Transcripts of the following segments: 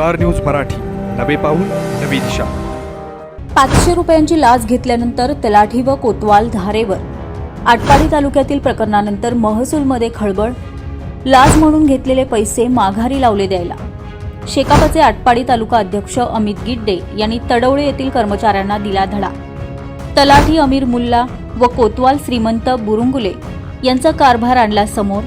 Star news Marathi. नवे पाऊल नवी दिशा. पाचशे रुपयांची लाच घेतल्यानंतर तलाठी व कोतवाल धारेवर. आटपाडी तालुक्यातील प्रकरणानंतर महसूलमध्ये खळबळ. लाच म्हणून घेतलेले पैसे माघारी लावले द्यायला. शेकापचे आटपाडी तालुका अध्यक्ष अमित गिड्डे यांनी तडवळे येथील कर्मचाऱ्यांना दिला धडा. तलाठी अमीर मुल्ला व कोतवाल श्रीमंत बुरुंगुले यांचा कारभार आणला समोर.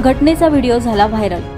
घटनेचा व्हिडिओ झाला व्हायरल.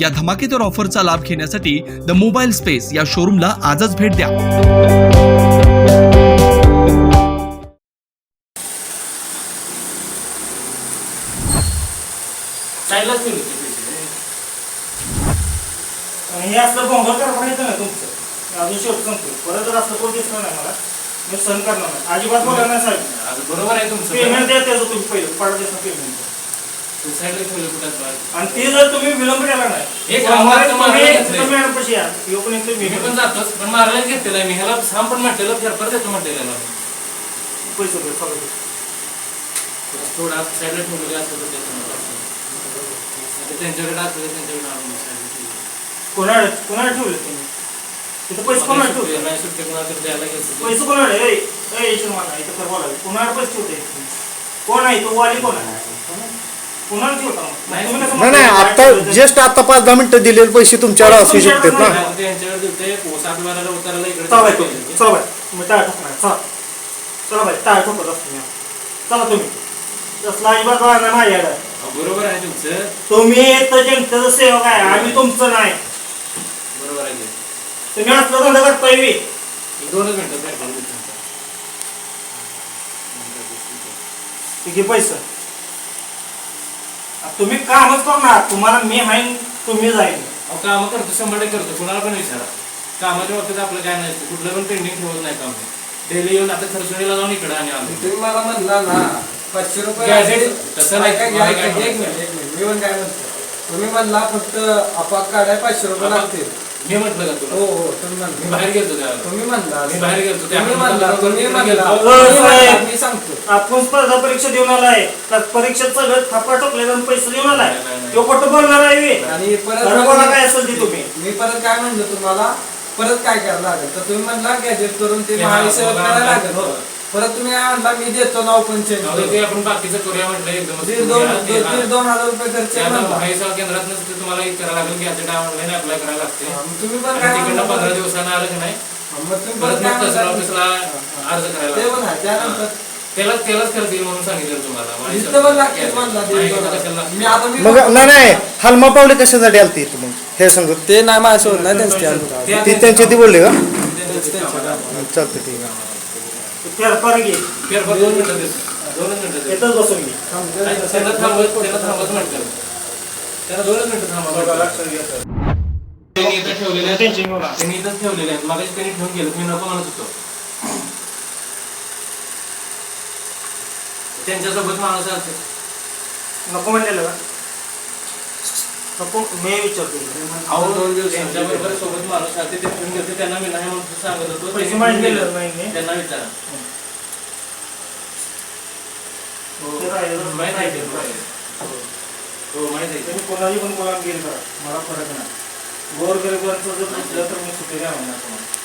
या धमाकेदार ऑफरचा लाभ घेण्यासाठी द मोबाईल स्पेस या शोरूमला आजच भेट द्या. पैसे. हे असलं येतं ना तुमचं? मी अजून शेवट सांगतो परत जर असलं कोण दिसलं नाही मला मी सहन करणार नाही. अजिबात बोला नाही साहेब. बरोबर आहे तुमचं. पेमेंट द्या त्याचं तुम्ही पहिलं. पाडत पेमेंट ते साईडला ठेवलं कुठं. आणि ते जर तुम्ही विलंब केला नाही हे तुम्ही-. तुम्ही या पण मी मी पण जातोच पण मारायला घेतलेला आहे मी ह्याला साम पण म्हटलेलं फेरफार देतो म्हटलेलं पैसे सगळं दे. थोडा साईडला ठेवलेलं असतं तर देतो मला. आता त्यांच्याकडे असलं तर त्यांच्याकडे आणून मी ठेवलं. कोणाकडे कोणाकडे ठेवले तुम्ही तिथं पैसे कोणाकडे सुट्टी- ठेवले नाही सुट्टी कोणाला तरी द्यायला गेलं पैसे कोणाकडे ए ए यशवंत मला इथं कर बोलावे कोणाकडे पैसे ठेवते कोण आहे तो वाली कोण आहे कोणाला? नाही, कसं नाही नाही? आता जस्ट आता पाच दहा मिनिटं दिलेले पैसे तुमच्यावर असू शकतात ना. बरोबर आहे तुमचं. तुम्ही तर जनतेचं सेवक आहे आम्ही तुमचं नाही. बरोबर आहे. तुम्ही असलं धंदा करताय दोनच मिनिटं. किती पैसे? तुम्ही कामच करणार. तुम्हाला मी आहे तुम्ही जाईल अहो कामं करतो शंभर टक्के करतो. कुणाला पण विचारा. कामाच्या बाबतीत आपलं काय नसतं कुठलं पण पेंडिंग ठेवत नाही काम. डेली येऊन आता खरसुणीला जाऊन इकडे आणि आलो. तुम्ही मला म्हणला ना पाचशे रुपये तसं नाही, ऐका, मला ऐका, काय एक? मिनिट एक मिनिट. मी पण काय म्हणतो? तुम्ही म्हणला फक्त आपाक काढाय पाचशे रुपये लागतील. मी म्हटलं का हो तुला हो तुम्ही मी म्हणला बाहेर गेलो त्यावेळेला तुम्ही म्हणला मी बाहेर गेलतो. ते तुम्ही आपण म्हणला म्हणलं, तुम्ही तिकडे म्हणला गेलतो. तुम्ही म्हणला, साहेब. मी सांगतो आपण स्पर्धा परीक्षा देऊन आलाय त्या परीक्षेत सगळं थापा टोकले जाऊन पैसे देऊन आलाय नाही, नाही, नाही. तो कुठं बोलणार आहे बी? आणि परत खरं बोला काय असेल ते तुम्ही मी परत काय म्हणलं तुम्हाला परत काय करायला लागेल तर तुम्ही म्हणला गॅजेट करून ते हा, महाविसेवा मला करायला लागेल होतं. परत तुम्ही काय म्हणला मी देतो नाव पण चेंज जाऊ दे, ते आपण बाकीचं करूया म्हटलं दीड दोन दीड दोन हजार रुपये खर्च आहे म्हणला. केंद्रात ते तुम्हाला हे करायला लागेल की आता ऑनलाईन अप्लाय करायला लागते हा, मग तुम्ही पण आणि काय तिकडनं म्हणला? पंधरा दिवसानं आलं की नाही हा, मग तुम्ही परत परत काय मग तहसील म्हणला? ऑफिसला अर्ज करायला ते पण आहे लागतो. त्यानंतर. त्यालाच त्यालाच म्हणून सांगितलं तुम्हाला इथं पण लागतील म्हणला दीड दोन महाविसेवा हजार. कशाला लागते? मी आता मी मग नाही नाही हलमा पावले कशासाठी आलते तू मग हे सांगत ते नाही माझ्यासोबत नाही त्यांचे ती त्यांची ती बोलले का त्यांचं- चालतं ठीक आहे फेरफार घे फेरफार दोन मिनिटं देतो. दोनच मिनिटं देतो. येतच बसून घे नाही, त्यांना थांबवत त्यांना थांबवत म्हटलं त्यांना दोनच मिनिटं थांबा म्हटलं. त्यांनी इथं ठेवलेले आहेत. टेन्शन घेऊ नका. त्यांनी इथंच ठेवलेले आहेत मागाशी त्यांनी ठेवून गेलं मी नको म्हणत होतो त्यांच्यासोबत माणूस आहे नको म्हणलेलं का नको मी विचारतो. अहो त्यांच्याबरोबर सोबत माणूस ते त्यांना मी नाही म्हणून सांगत होतो पैसे त्यांनी मागितलेले ठेवून नाही गेले. मी. त्यांना विचारा. ते राहिलं- माहीत आहे ते. हो माहीत आहे. ते. तुम्ही कोणाची पण कोणाला गेल करा मला फरक नाही. गोर जर नसलं तर मी द्या म्हणणार तुम्हाला.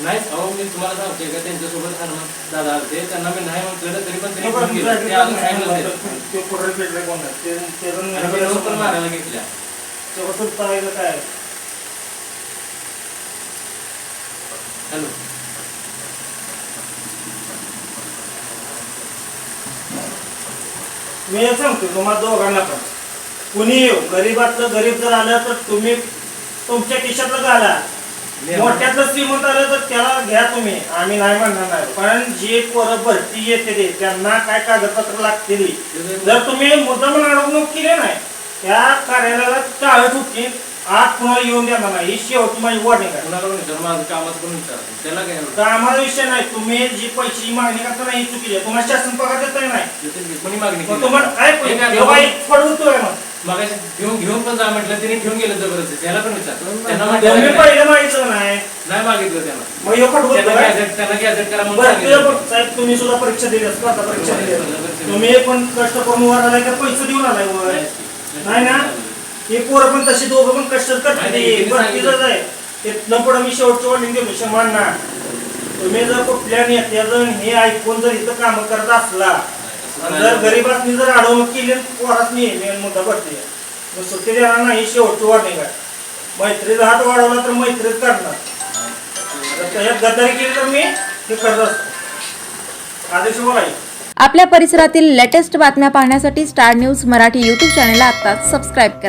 नाही अहो मी तुम्हाला सांगते का त्यांच्यासोबत हनुमान दादा आलते त्यांना मी नाही म्हटलं तरी पण त्यांनी ते फोन पण केला. ते अजून सांगितलं. ते कोण नाही ते ते आणि मी पण मारायला घेतल्या. ते वसूल पाहायला काय हॅलो. मी हे सांगतो तुम्हाला दोघांना पण. कुणी येऊ गरीबातलं गरीब जर आलं तर तुम्ही तुमच्या खिशातलं घाला. मोठ्यातलं श्रीमंत आलं तर त्याला घ्या तुम्ही. आम्ही नाही म्हणणार नाही. कारण जे पोरं भरती येते ते त्यांना काय कागदपत्र लागतील? जर तुम्ही मुद्दाम अडवणूक केली नाही त्या कार्यालयाला टाळत होती आज कुणाला येऊन देणार नाही? ही शेवटी माझी वॉर्निंग आहे. कुणाला पण विचार माझं कामाचं पण विचार त्याला काय? कामाचा विषय नाही. तुम्ही जी पैशाची मागणी करता नाही चुकीची आहे. तुम्हाला शासन पगार देत नाही. कोणी मागणी मग? तुम्हाला काय तेव्हा एक पडवतोय मग घेऊन घेऊन पण जा म्हटलं त्यांनी ठेवून गेलं जबरदस्ती. त्याला पण विचार. त्यांना म्हटलं पहिले नाही. नाही मागितलं त्यांना मग ह्यो त्यांना पटवतोय गॅझेट त्यांना गॅझेट करा म्हणून बरं ते सांगितलं. पण साहेब तुम्ही सुद्धा परीक्षा दिली स्पर्धा परीक्षा दिली तुम्ही पण कष्ट करून वर आलाय का? पैसे देऊन आलाय वर. नाही ना? हे पोरं पण तशी दोघं पण कष्ट करते नाही, ते. नाही, बरं सांगितलं. तिथंच आहे. ते न पुढं मी शेवटची वॉर्निंग देतो शमान तुम्ही जर कुठल्या नेत्याचं हे ऐकून जर इथं काम करत असला आणि जर गरीबातनी जर अडवणूक केली पोरातनी मेन मुद्दा पडते मग सुट्टी देणार नाही ही शेवटची वॉर्निंग आहे मैत्रीचा हात वाढवला तर मैत्रीच करणार. त्याच्यात गद्दारी केली तर मी हे करत असतो. आदेश बोलायचे आपल्या परिसरातील लेटेस्ट बातम्या पाहण्यासाठी स्टार न्यूज मराठी यूट्यूब चॅनलला आत्ताच सबस्क्राईब करा.